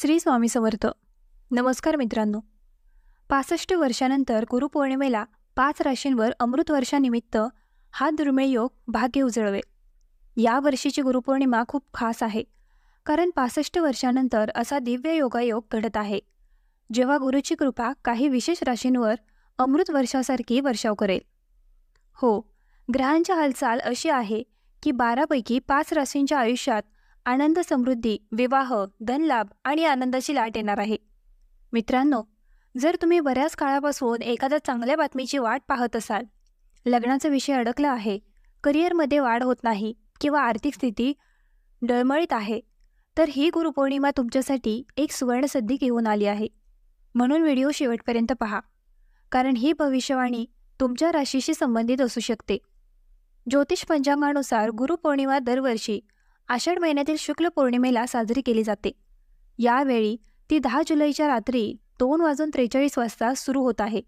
श्री स्वामी समर्थ. नमस्कार मित्रांनो. पासष्ट वर्षानंतर गुरुपौर्णिमेला पाच राशींवर अमृत वर्षानिमित्त हा दुर्मिळ योग भाग्य उजळवे. या वर्षीची गुरुपौर्णिमा खूप खास आहे. कारण पासष्ट वर्षानंतर असा दिव्य योगायोग घडत आहे. जेव्हा गुरुची कृपा काही विशेष राशींवर अमृत वर्षासारखी वर्षाव करेल. हो ग्रहांची हालचाल अशी आहे की बारापैकी पाच राशींच्या आयुष्यात आनंद समृद्धी विवाह धनलाभ आणि आनंदाची लाट येणार आहे. मित्रांनो जर तुम्ही बऱ्याच काळापासून एखाद्या चांगल्या बातमीची वाट पाहत असाल लग्नाचा विषय अडकला आहे करिअरमध्ये वाढ होत नाही किंवा आर्थिक स्थिती डळमळीत आहे तर ही गुरुपौर्णिमा तुमच्यासाठी एक सुवर्णसद्धी घेऊन आली आहे. म्हणून व्हिडिओ शेवटपर्यंत पहा कारण ही भविष्यवाणी तुमच्या राशीशी संबंधित असू शकते. ज्योतिष पंचांगानुसार गुरुपौर्णिमा दरवर्षी आषाढ महिन्यातील शुक्ल पौर्णिमेला साजरी केली जाते. यावेळी ती दहा जुलैच्या रात्री दोन वाजून त्रेचाळीस वाजता सुरू होत आहे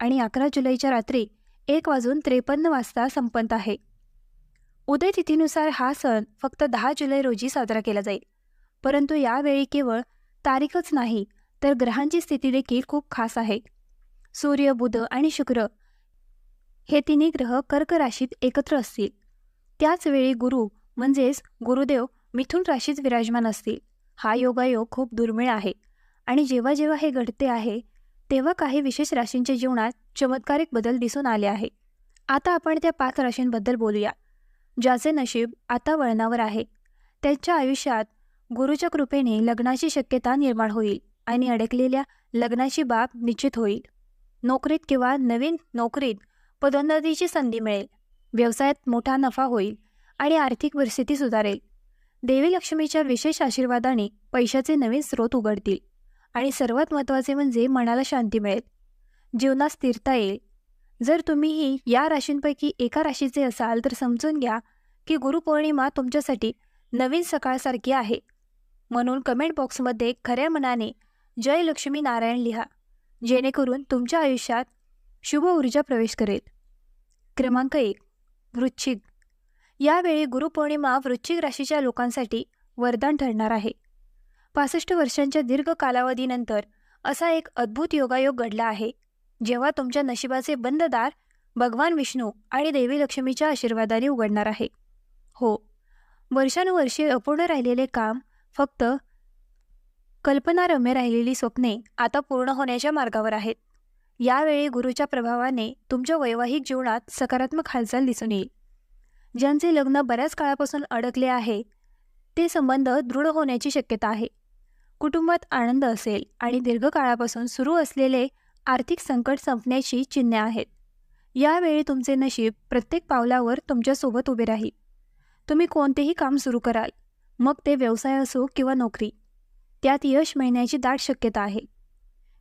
आणि अकरा जुलैच्या रात्री एक वाजून त्रेपन्न वाजता संपत आहे. उदय तिथीनुसार हा सण फक्त दहा जुलै रोजी साजरा केला जाईल. परंतु यावेळी केवळ तारीखच नाही तर ग्रहांची स्थिती देखील खूप खास आहे. सूर्य बुध आणि शुक्र हे तिन्ही ग्रह कर्क राशीत एकत्र असतील. त्याचवेळी गुरु म्हणजेच गुरुदेव मिथुन राशीत विराजमान असतील. हा योगायोग खूप दुर्मिळ आहे. आणि जेव्हा जेव्हा हे घडते आहे तेव्हा काही विशेष राशींच्या जीवनात चमत्कारिक बदल दिसून आले आहे. आता आपण त्या पाच राशींबद्दल बोलूया. ज्याचे नशीब आता वळणावर आहे. त्यांच्या आयुष्यात गुरुच्या कृपेने लग्नाची शक्यता निर्माण होईल आणि अडकलेल्या लग्नाची बाब निश्चित होईल. नोकरीत किंवा नवीन नोकरीत पदोन्नतीची संधी मिळेल. व्यवसायात मोठा नफा होईल. आणि आर्थिक परिस्थिती सुधारेल. देवी लक्ष्मीच्या विशेष आशीर्वादाने पैशाचे नवीन स्रोत उघडतील. आणि सर्वात महत्त्वाचे म्हणजे मनाला शांती मिळेल. जीवनात स्थिरता येईल. जर तुम्हीही या राशींपैकी एका राशीचे असाल तर समजून घ्या की गुरुपौर्णिमा तुमच्यासाठी नवीन सकाळसारखी आहे. म्हणून कमेंट बॉक्समध्ये खऱ्या मनाने जय लक्ष्मी नारायण लिहा. जेणेकरून तुमच्या आयुष्यात शुभ ऊर्जा प्रवेश करेल. क्रमांक एक. वृश्चिक. यावेळी गुरुपौर्णिमा वृश्चिक राशीच्या लोकांसाठी वरदान ठरणार आहे. पासष्ट वर्षांच्या दीर्घ कालावधीनंतर असा एक अद्भुत योगायोग घडला आहे. जेव्हा तुमच्या नशिबाचे बंददार भगवान विष्णू आणि देवी लक्ष्मीच्या आशीर्वादाने उघडणार आहे. हो वर्षानुवर्षे अपूर्ण राहिलेले काम फक्त कल्पनारम्य राहिलेली स्वप्ने आता पूर्ण होण्याच्या मार्गावर आहेत. यावेळी गुरुच्या प्रभावाने तुमच्या वैवाहिक जीवनात सकारात्मक हालचाल दिसून येईल. ज्यांचे लग्न बऱ्याच काळापासून अडकले आहे ते संबंध दृढ होण्याची शक्यता आहे. कुटुंबात आनंद असेल आणि दीर्घकाळापासून सुरू असलेले आर्थिक संकट संपण्याची चिन्हे आहेत. यावेळी तुमचे नशीब प्रत्येक पावलावर तुमच्यासोबत उभे राहील. तुम्ही कोणतेही काम सुरू कराल मग ते व्यवसाय असो किंवा नोकरी. त्यात यश मिळण्याची दाट शक्यता आहे.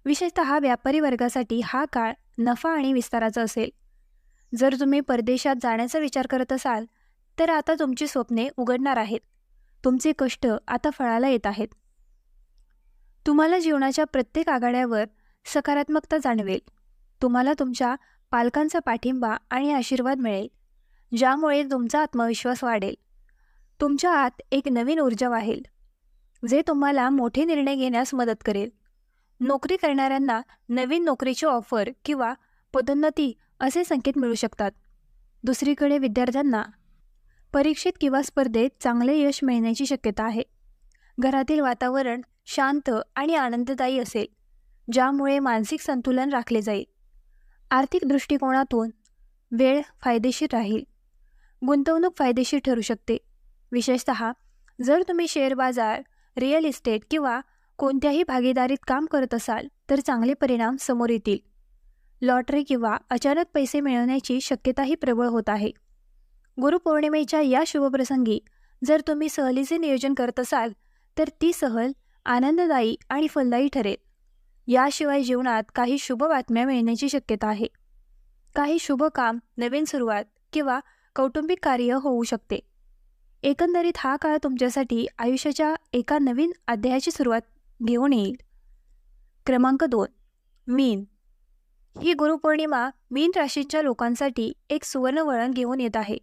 विशेषतः व्यापारी वर्गासाठी हा काळ नफा आणि विस्ताराचा असेल. जर तुम्ही परदेशात जाण्याचा विचार करत असाल तर आता तुमची स्वप्ने उघडणार आहेत. तुमचे कष्ट आता फळाला येत आहेत. तुम्हाला जीवनाच्या प्रत्येक आघाड्यावर सकारात्मकता जाणवेल. तुम्हाला तुमच्या पालकांचा पाठिंबा आणि आशीर्वाद मिळेल ज्यामुळे तुमचा आत्मविश्वास वाढेल. तुमच्या आत एक नवीन ऊर्जा वाहेल जे तुम्हाला मोठे निर्णय घेण्यास मदत करेल. नोकरी करणाऱ्यांना नवीन नोकरीची ऑफर किंवा पदोन्नती असे संकेत मिळू शकतात. दुसरीकडे विद्यार्थ्यांना परीक्षेत किंवा स्पर्धेत चांगले यश मिळण्याची शक्यता आहे. घरातील वातावरण शांत आणि आनंददायी असेल ज्यामुळे मानसिक संतुलन राखले जाईल. आर्थिक दृष्टिकोनातून वेळ फायदेशीर राहील. गुंतवणूक फायदेशीर ठरू शकते. विशेषत जर तुम्ही शेअर बाजार रिअल इस्टेट किंवा कोणत्याही भागीदारीत काम करत असाल तर चांगले परिणाम समोर येतील. लॉटरी किंवा अचानक पैसे मिळवण्याची शक्यताही प्रबळ होत आहे. गुरुपौर्णिमेच्या या शुभप्रसंगी जर तुम्ही सहलीचे नियोजन करत असाल तर ती सहल आनंददायी आणि फलदायी ठरेल. याशिवाय जीवनात काही शुभ बातम्या मिळण्याची शक्यता आहे. काही शुभ काम नवीन सुरुवात किंवा कौटुंबिक कार्य होऊ शकते. एकंदरीत हा काळ तुमच्यासाठी आयुष्याच्या एका नवीन अध्यायाची सुरुवात घेऊन येईल. क्रमांक दोन मीन. ही गुरुपौर्णिमा मीन राशीच्या लोकांसाठी एक सुवर्ण वळण घेऊन येत आहे.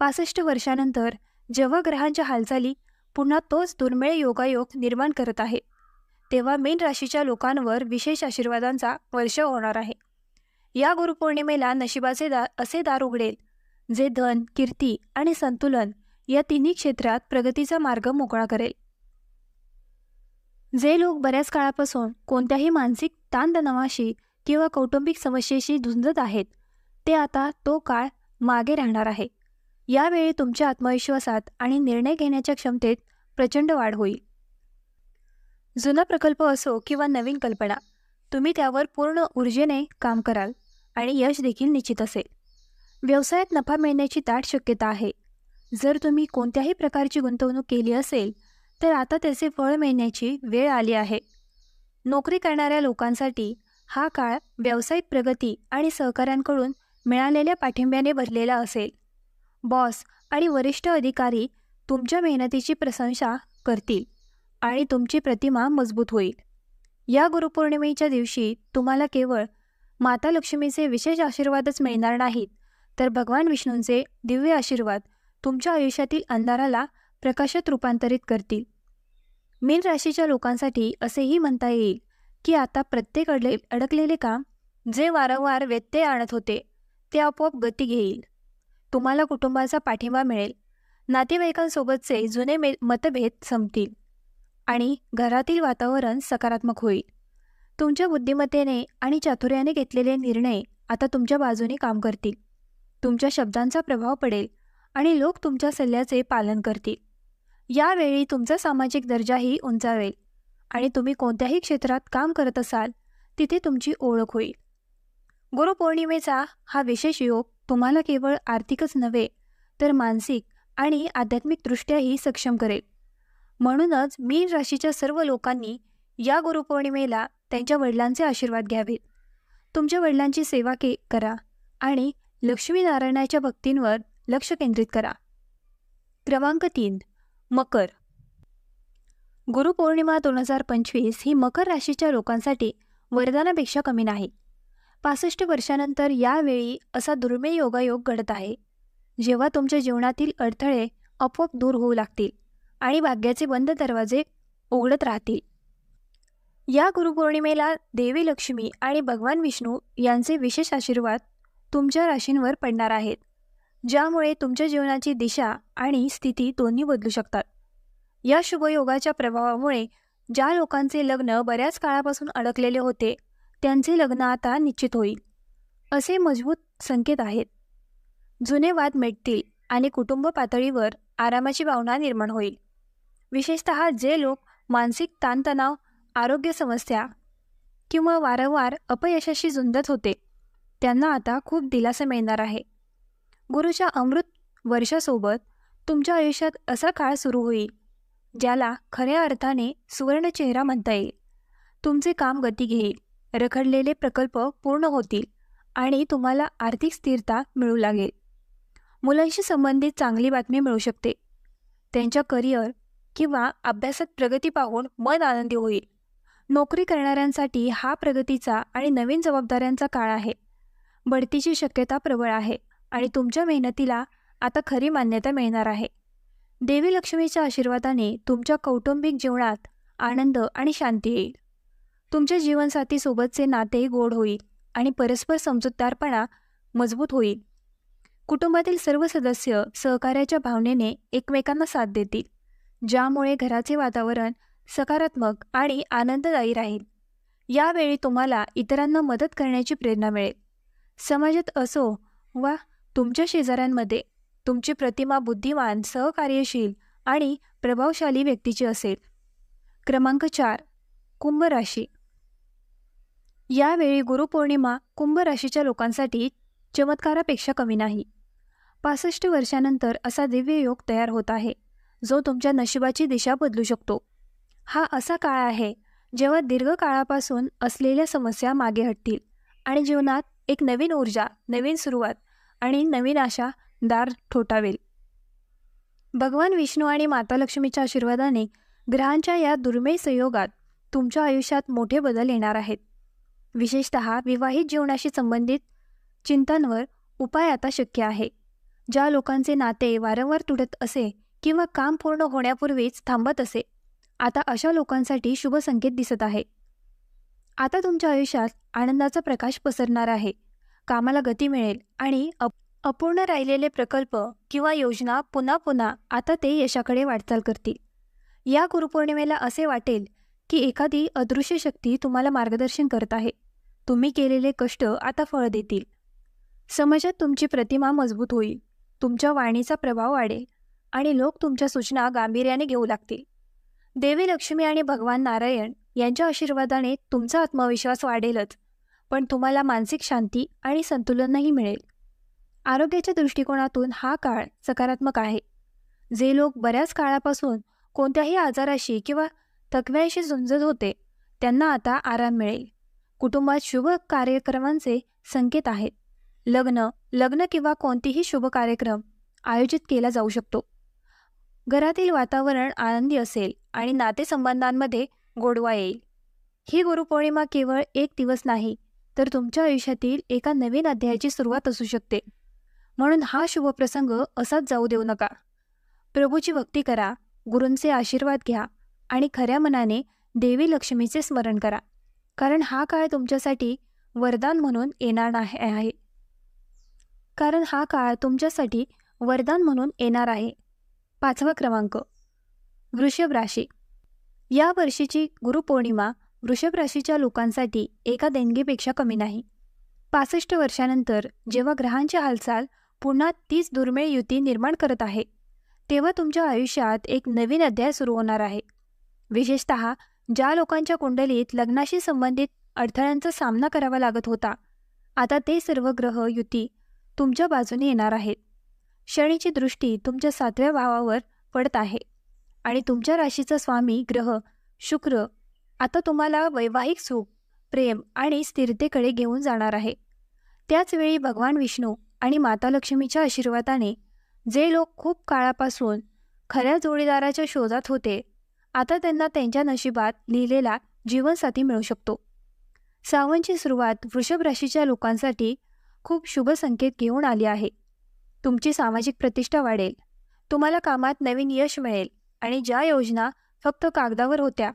पासष्ट वर्षानंतर जेव्हा ग्रहांच्या हालचाली पुन्हा तोच दुर्मिळ योगायोग निर्माण करत आहे तेव्हा मीन राशीच्या लोकांवर विशेष आशीर्वादांचा वर्षाव होणार आहे. या गुरुपौर्णिमेला नशिबाचे दा असे दार उघडेल जे धन कीर्ती आणि संतुलन या तिन्ही क्षेत्रात प्रगतीचा मार्ग मोकळा करेल. जे लोक बऱ्याच काळापासून कोणत्याही मानसिक ताणतणावाशी किंवा कौटुंबिक समस्येशी झुंजत आहेत ते आता तो काळ मागे राहणार आहे. यावेळी तुमच्या आत्मविश्वासात आणि निर्णय घेण्याच्या क्षमतेत प्रचंड वाढ होईल. जुना प्रकल्प असो किंवा नवीन कल्पना तुम्ही त्यावर पूर्ण ऊर्जेने काम कराल आणि यश देखील निश्चित असेल. व्यवसायात नफा मिळण्याची दाट शक्यता आहे. जर तुम्ही कोणत्याही प्रकारची गुंतवणूक केली असेल तर आता त्याचे फळ मिळण्याची वेळ आली आहे. नोकरी करणाऱ्या लोकांसाठी हा काळ व्यावसायिक प्रगती आणि सहकाऱ्यांकडून मिळालेल्या पाठिंब्याने भरलेला असेल. बॉस आणि वरिष्ठ अधिकारी तुमच्या मेहनतीची प्रशंसा करतील आणि तुमची प्रतिमा मजबूत होईल. या गुरुपौर्णिमेच्या दिवशी तुम्हाला केवळ माता लक्ष्मीचे विशेष आशीर्वादच मिळणार नाहीत तर भगवान विष्णूंचे दिव्य आशीर्वाद तुमच्या आयुष्यातील अंधाराला प्रकाशात रूपांतरित करतील. मीन राशीच्या लोकांसाठी असेही म्हणता येईल की आता प्रत्येक अडले अडकलेले काम जे वारंवार व्यत्यय आणत होते ते आपोआप गती घेईल. तुम्हाला कुटुंबाचा पाठिंबा मिळेल. नातेवाईकांसोबतचे जुने मे मतभेद संपतील. आणि घरातील वातावरण सकारात्मक होईल. तुमच्या बुद्धिमत्तेने आणि चातुर्याने घेतलेले निर्णय आता तुमच्या बाजूने काम करतील. तुमच्या शब्दांचा प्रभाव पडेल आणि लोक तुमच्या सल्ल्याचे पालन करतील. यावेळी तुमचा सामाजिक दर्जाही उंचावेल. आणि तुम्ही कोणत्याही क्षेत्रात काम करत असाल तिथे तुमची ओळख होईल. गुरुपौर्णिमेचा हा विशेष योग तुम्हाला केवळ आर्थिकच नव्हे तर मानसिक आणि आध्यात्मिकदृष्ट्याही सक्षम करेल. म्हणूनच मीन राशीच्या सर्व लोकांनी या गुरुपौर्णिमेला त्यांच्या वडिलांचे आशीर्वाद घ्यावेत. तुमच्या वडिलांची सेवा के करा आणि लक्ष्मीनारायणाच्या भक्तींवर लक्ष केंद्रित करा. क्रमांक तीन मकर गुरुपौर्णिमा दोन हजार पंचवीस ही मकर राशीच्या लोकांसाठी वरदानापेक्षा कमी नाही. पासष्ट वर्षानंतर यावेळी असा दुर्मिळ योगायोग घडत आहे. जेव्हा तुमच्या जीवनातील अडथळे आपोआप दूर होऊ लागतील आणि भाग्याचे बंद दरवाजे उघडत राहतील. या गुरुपौर्णिमेला देवी लक्ष्मी आणि भगवान विष्णू यांचे विशेष आशीर्वाद तुमच्या राशींवर पडणार आहेत ज्यामुळे तुमच्या जीवनाची दिशा आणि स्थिती दोन्ही बदलू शकतात. या शुभयोगाच्या प्रभावामुळे ज्या लोकांचे लग्न बऱ्याच काळापासून अडकलेले होते त्यांचे लग्न आता निश्चित होईल असे मजबूत संकेत आहेत. जुने वाद मिटतील आणि कुटुंब पातळीवर आरामाची भावना निर्माण होईल. विशेषत जे लोक मानसिक ताणतणाव आरोग्य समस्या किंवा वारंवार अपयशाशी झुंजत होते त्यांना आता खूप दिलासा मिळणार आहे. गुरुच्या अमृत वर्षासोबत तुमच्या आयुष्यात असा काळ सुरू होईल. ज्याला खऱ्या अर्थाने सुवर्ण चेहरा म्हणता येईल. तुमचे काम गती घेईल. रखडलेले प्रकल्प पूर्ण होतील आणि तुम्हाला आर्थिक स्थिरता मिळू लागेल. मुलांशी संबंधित चांगली बातमी मिळू शकते. त्यांच्या करिअर किंवा अभ्यासात प्रगती पाहून मन आनंदी होईल. नोकरी करणाऱ्यांसाठी हा प्रगतीचा आणि नवीन जबाबदाऱ्यांचा काळ आहे. बढतीची शक्यता प्रबळ आहे आणि तुमच्या मेहनतीला आता खरी मान्यता मिळणार आहे. देवी लक्ष्मीच्या आशीर्वादाने तुमच्या कौटुंबिक जीवनात आनंद आणि शांती येईल. तुमच्या जीवनसाथीसोबतचे नाते गोड होईल आणि परस्पर समजूतदारपणा मजबूत होईल. कुटुंबातील सर्व सदस्य सहकार्याच्या भावनेने एकमेकांना साथ देतील ज्यामुळे घराचे वातावरण सकारात्मक आणि आनंददायी राहील. यावेळी तुम्हाला इतरांना मदत करण्याची प्रेरणा मिळेल. समाजात असो वा तुमच्या शेजाऱ्यांमध्ये तुमची प्रतिमा बुद्धिमान सहकार्यशील आणि प्रभावशाली व्यक्तीची असेल. क्रमांक चार कुंभ राशी. यावेळी गुरुपौर्णिमा कुंभ राशीच्या लोकांसाठी चमत्कारापेक्षा कमी नाही. पासष्ट वर्षानंतर असा दिव्य योग तयार होत आहे जो तुमच्या नशिबाची दिशा बदलू शकतो. हा असा काळ आहे जेव्हा दीर्घकाळापासून असलेल्या समस्या मागे हटतील आणि जीवनात एक नवीन ऊर्जा नवीन सुरुवात आणि नवीन आशा दार ठोठावेल. भगवान विष्णू आणि माता लक्ष्मीच्या आशीर्वादाने ग्रहांच्या या दुर्मिळ संयोगात तुमच्या आयुष्यात मोठे बदल येणार आहेत. विशेषत विवाहित जीवनाशी संबंधित चिंतांवर उपाय आता शक्य आहे. ज्या लोकांचे नाते वारंवार तुटत असे किंवा काम पूर्ण होण्यापूर्वीच थांबत असे आता अशा लोकांसाठी शुभ संकेत दिसत आहे. आता तुमच्या आयुष्यात आनंदाचा प्रकाश पसरणार आहे. कामाला गती मिळेल आणि अप अपूर्ण राहिलेले प्रकल्प किंवा योजना पुन्हा पुन्हा आता ते यशाकडे वाटचाल करतील. या गुरुपौर्णिमेला असे वाटेल की एखादी अदृश्य शक्ती तुम्हाला मार्गदर्शन करत आहे. तुम्ही केलेले कष्ट आता फळ देतील. समाजात तुमची प्रतिमा मजबूत होईल. तुमच्या वाणीचा प्रभाव वाढेल आणि लोक तुमच्या सूचना गांभीर्याने घेऊ लागतील. देवी लक्ष्मी आणि भगवान नारायण यांच्या आशीर्वादाने तुमचा आत्मविश्वास वाढेलच पण तुम्हाला मानसिक शांती आणि संतुलनही मिळेल. आरोग्याच्या दृष्टिकोनातून हा काळ सकारात्मक आहे. जे लोक बऱ्याच काळापासून कोणत्याही आजाराशी किंवा थकव्याशी झुंजत होते त्यांना आता आराम मिळेल. कुटुंबात शुभ कार्यक्रमांचे संकेत आहेत. लग्न लग्न किंवा कोणतीही शुभ कार्यक्रम आयोजित केला जाऊ शकतो. घरातील वातावरण आनंदी असेल आणि नातेसंबंधांमध्ये गोडवा येईल. ही गुरुपौर्णिमा केवळ एक दिवस नाही तर तुमच्या आयुष्यातील एका नवीन अध्यायाची सुरुवात असू शकते. म्हणून हा शुभप्रसंग असाच जाऊ देऊ नका. प्रभूची भक्ती करा गुरूंचे आशीर्वाद घ्या आणि खऱ्या मनाने देवी लक्ष्मीचे स्मरण करा. कारण हा काळ तुमच्यासाठी वरदान म्हणून येणार आहे. कारण हा काळ तुमच्यासाठी वरदान म्हणून येणार आहे. पाचवा क्रमांक. वृषभ राशी. या वर्षीची गुरुपौर्णिमा वृषभ राशीच्या लोकांसाठी एका देणगीपेक्षा कमी नाही. पासष्ट वर्षानंतर जेव्हा ग्रहांची हालचाल पुन्हा तीच दुर्मिळ युती निर्माण करत आहे. तेव्हा तुमच्या आयुष्यात एक नवीन अध्याय सुरू होणार आहे. विशेषत ज्या लोकांच्या कुंडलीत लग्नाशी संबंधित अडथळ्यांचा सामना करावा लागत होता आता ते सर्व ग्रह युती तुमच्या बाजूने येणार आहेत. शनीची दृष्टी तुमच्या सातव्या भावावर पडत आहे आणि तुमच्या राशीचा स्वामी ग्रह शुक्र आता तुम्हाला वैवाहिक सुख प्रेम आणि स्थिरतेकडे घेऊन जाणार आहे. त्याचवेळी भगवान विष्णू आणि माता लक्ष्मीच्या आशीर्वादाने जे लोक खूप काळापासून खऱ्या जोडीदाराच्या शोधात होते आता त्यांना त्यांच्या नशिबात लिहिलेला जीवनसाथी मिळू शकतो. सावनची सुरुवात वृषभ राशीच्या लोकांसाठी खूप शुभ संकेत घेऊन आली आहे. तुमची सामाजिक प्रतिष्ठा वाढेल. तुम्हाला कामात नवीन यश मिळेल आणि ज्या योजना फक्त कागदावर होत्या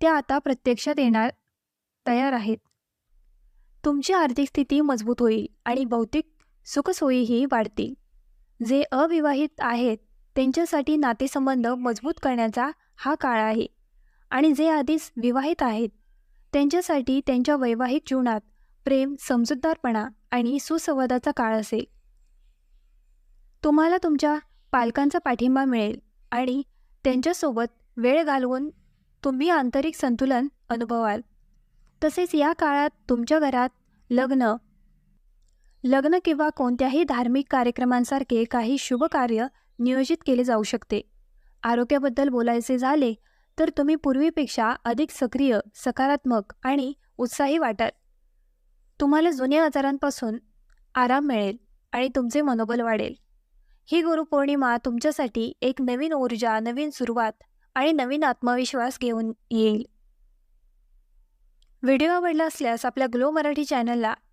त्या आता प्रत्यक्षात येणार तयार आहेत. तुमची आर्थिक स्थिती मजबूत होईल आणि भौतिक सुखसोयीही वाढतील. जे अविवाहित आहेत त्यांच्यासाठी नातेसंबंध मजबूत करण्याचा हा काळ आहे. आणि जे आधीच विवाहित आहेत त्यांच्यासाठी त्यांच्या वैवाहिक जीवनात प्रेम समजूतदारपणा आणि सुसंवादाचा काळ असेल. तुम्हाला तुमच्या पालकांचा पाठिंबा मिळेल आणि त्यांच्यासोबत वेळ घालवून तुम्ही आंतरिक संतुलन अनुभवाल. तसेच या काळात तुमच्या घरात लग्न लग्न किंवा कोणत्याही धार्मिक कार्यक्रमांसारखे काही शुभ कार्य नियोजित केले जाऊ शकते. आरोग्याबद्दल बोलायचे झाले तर तुम्ही पूर्वीपेक्षा अधिक सक्रिय सकारात्मक आणि उत्साही वाटाल. तुम्हाला जुन्या आजारांपासून आराम मिळेल आणि तुमचे मनोबल वाढेल. ही गुरुपौर्णिमा तुमच्यासाठी एक नवीन ऊर्जा नवीन सुरुवात आणि नवीन आत्मविश्वास घेऊन येईल. व्हिडिओ आवडला असल्यास आपल्या ग्लो मराठी चॅनलला